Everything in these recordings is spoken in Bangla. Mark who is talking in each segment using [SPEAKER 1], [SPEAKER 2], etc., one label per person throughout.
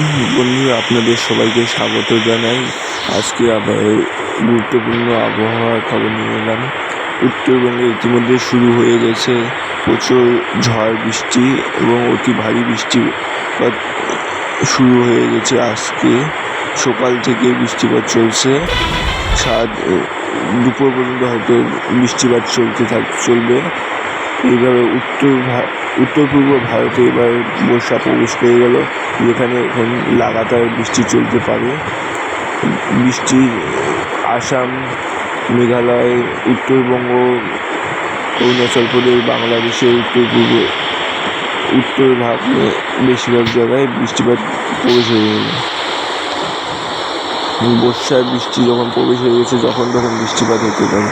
[SPEAKER 1] বন্ধুরা আপনাদের সবাইকে স্বাগত জানাই। আজকে আবার গুরুত্বপূর্ণ আবহাওয়ার খবর নিয়ে এলাম। উত্তরবঙ্গে ইতিমধ্যে শুরু হয়ে গেছে প্রচুর ঝড় বৃষ্টি এবং অতি ভারী বৃষ্টিপাত শুরু হয়ে গেছে আজকে। সকাল থেকে বৃষ্টিপাত চলছে। সাত দুপুর পর্যন্ত হয়তো বৃষ্টিপাত চলতে থাক, চলবে। এইভাবে উত্তর উত্তর পূর্ব ভারতে এবার বর্ষা প্রবেশ করে গেল, যেখানে এখন লাগাতার বৃষ্টি চলতে পারে। বৃষ্টি আসাম, মেঘালয়, উত্তরবঙ্গ, অরুণাচল প্রদেশ বাংলাদেশের উত্তর পূর্ব উত্তর ভাগে বেশিরভাগ জায়গায় বৃষ্টিপাত প্রবেশ হয়ে গেল বর্ষার বৃষ্টি যখন প্রবেশ হয়ে গেছে যখন তখন বৃষ্টিপাত হতে পারে।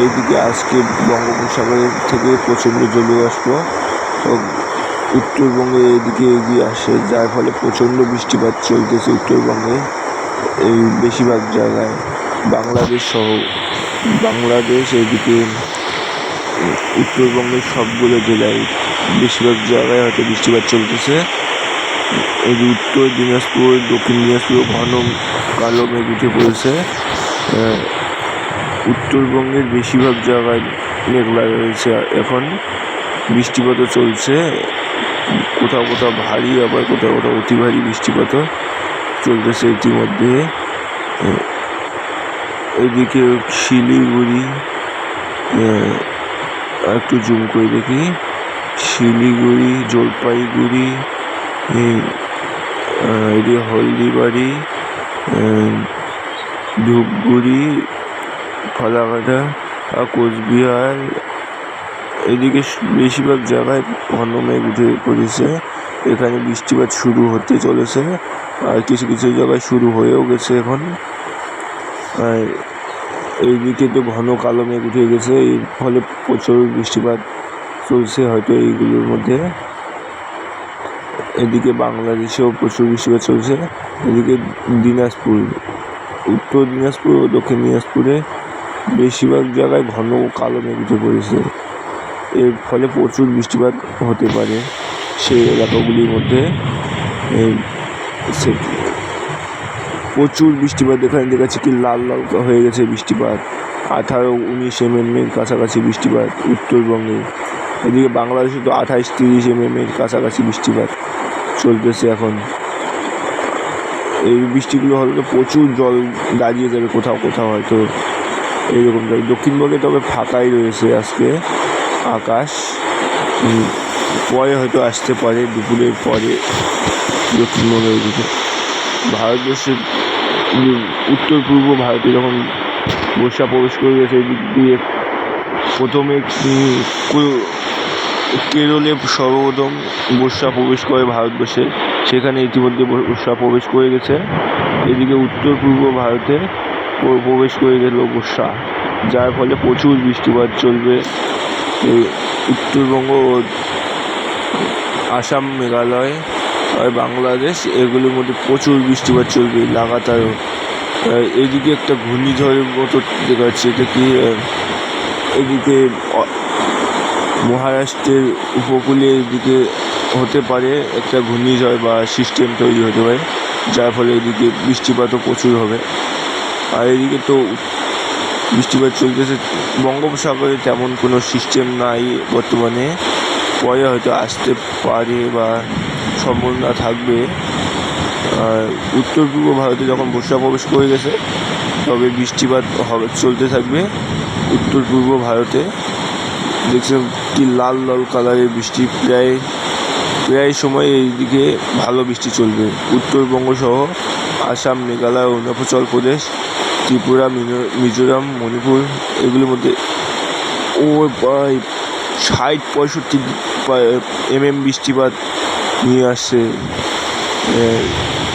[SPEAKER 1] এইদিকে আজকে বঙ্গোপসাগরের থেকে প্রচণ্ড ও উত্তরবঙ্গে এদিকে এগিয়ে আসে, যার ফলে প্রচণ্ড বৃষ্টিপাত চলতেছে উত্তরবঙ্গে, এই বেশিরভাগ জায়গায়। বাংলাদেশ সহ, বাংলাদেশ এদিকে, উত্তরবঙ্গের সবগুলো জেলায় বেশিরভাগ জায়গায় হয়তো বৃষ্টিপাত চলতেছে। এই উত্তর দিনাজপুর, দক্ষিণ দিনাজপুর, ঘন, কালো মেঘ উঠে পড়েছে। উত্তরবঙ্গের বেশিরভাগ জায়গায় মেঘলা রয়েছে এখন। বৃষ্টিপাতও চলছে, কোথাও কোথাও ভারী, আবার কোথাও কোথাও অতি ভারী বৃষ্টিপাতও চলতেছে ইতিমধ্যে। এদিকে শিলিগুড়ি একটু জুম করে দেখি। শিলিগুড়ি, জলপাইগুড়ি এদিকে হলদিবাড়ি ধূপগুড়ি ফালাকাটা আর কোচবিহার এদিকে বেশিরভাগ জায়গায় ঘন মেঘ উঠে পড়েছে। এখানে বৃষ্টিপাত শুরু হতে চলেছে। আর কিছু কিছু জায়গায় শুরু হয়েও গেছে এখন। আর এইদিকে তো ঘন কালো মেঘ উঠে গেছে। এর ফলে প্রচুর বৃষ্টিপাত চলছে হয়তো এইগুলোর মধ্যে। এদিকে বাংলাদেশেও প্রচুর বৃষ্টিপাত চলছে। এদিকে দিনাজপুর, উত্তর দিনাজপুর ও দক্ষিণ দিনাজপুরে বেশিরভাগ জায়গায় ঘন কালো মেঘ উঠে পড়েছে। এর ফলে প্রচুর বৃষ্টিপাত হতে পারে সেই এলাকাগুলির মধ্যে। প্রচুর বৃষ্টিপাত এখানে দেখাচ্ছে কি লাল লাল হয়ে গেছে বৃষ্টিপাত। আঠারো, উনিশ এম এম এর কাছাকাছি বৃষ্টিপাত উত্তরবঙ্গে। এদিকে বাংলাদেশে তো আঠাইশ তিরিশ এম এম এর কাছাকাছি বৃষ্টিপাত চলতেছে এখন। এই বৃষ্টিগুলো হলে প্রচুর জল দাঁড়িয়ে যাবে কোথাও কোথাও হয়তো এইরকম দক্ষিণবঙ্গে তবে ফাঁকাই রয়েছে আজকে। আকাশ। পরে হয়তো আসতে পারে, দুপুরের পরে দক্ষিণবঙ্গের দিকে। ভারতবর্ষের উত্তর পূর্ব ভারতে যখন বর্ষা প্রবেশ করে গেছে এই দিক দিয়ে প্রথমে কেরলে সর্বপ্রথম বর্ষা প্রবেশ করে ভারতবর্ষে। সেখানে ইতিমধ্যে বর্ষা প্রবেশ করে গেছে। এদিকে উত্তর পূর্ব ভারতে প্রবেশ করে গেল বর্ষা। যার ফলে প্রচুর বৃষ্টিপাত চলবে। উত্তরবঙ্গ ও আসাম মেঘালয় আর বাংলাদেশ, এগুলোর মধ্যে প্রচুর বৃষ্টিপাত চলবে লাগাতার এদিকে একটা ঘূর্ণিঝড়ের মতো দেখা যাচ্ছে এটা কি এদিকে মহারাষ্ট্রের উপকূলে এদিকে হতে পারে একটা ঘূর্ণিঝড় বা সিস্টেম তৈরি হতে পারে, যার ফলে এদিকে বৃষ্টিপাতও প্রচুর হবে। আর এদিকে তো বৃষ্টিপাত চলতেছে। বঙ্গোপসাগরে তেমন কোনো সিস্টেম নাই বর্তমানে। পরে হয়তো আসতে পারে বা সম্ভাবনা থাকবে। আর উত্তর পূর্ব ভারতে যখন বর্ষা প্রবেশ করে গেছে, তবে বৃষ্টিপাত হবে, চলতে থাকবে উত্তর পূর্ব ভারতে। দেখছেন কি লাল লাল কালারের বৃষ্টি, প্রায় প্রায় সময় এইদিকে ভালো বৃষ্টি চলবে। উত্তরবঙ্গ সহ আসাম, মেঘালয়, অরুণাচল প্রদেশ ত্রিপুরা মিজোরাম, মণিপুর, এগুলোর মধ্যে ও ভাই ষাট, পঁয়ষট্টি এম এম বৃষ্টিপাত নিয়ে আসছে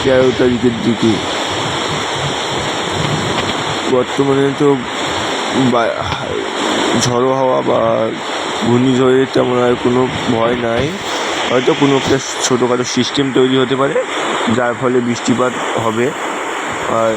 [SPEAKER 1] তেরো তারিখের দিকে। বর্তমানে তো ঝড়ো হাওয়া বা ঘূর্ণিঝড়ের তেমন আর কোনো ভয় নাই। হয়তো কোনো একটা ছোটোখাটো সিস্টেম তৈরি হতে পারে, যার ফলে বৃষ্টিপাত হবে। আর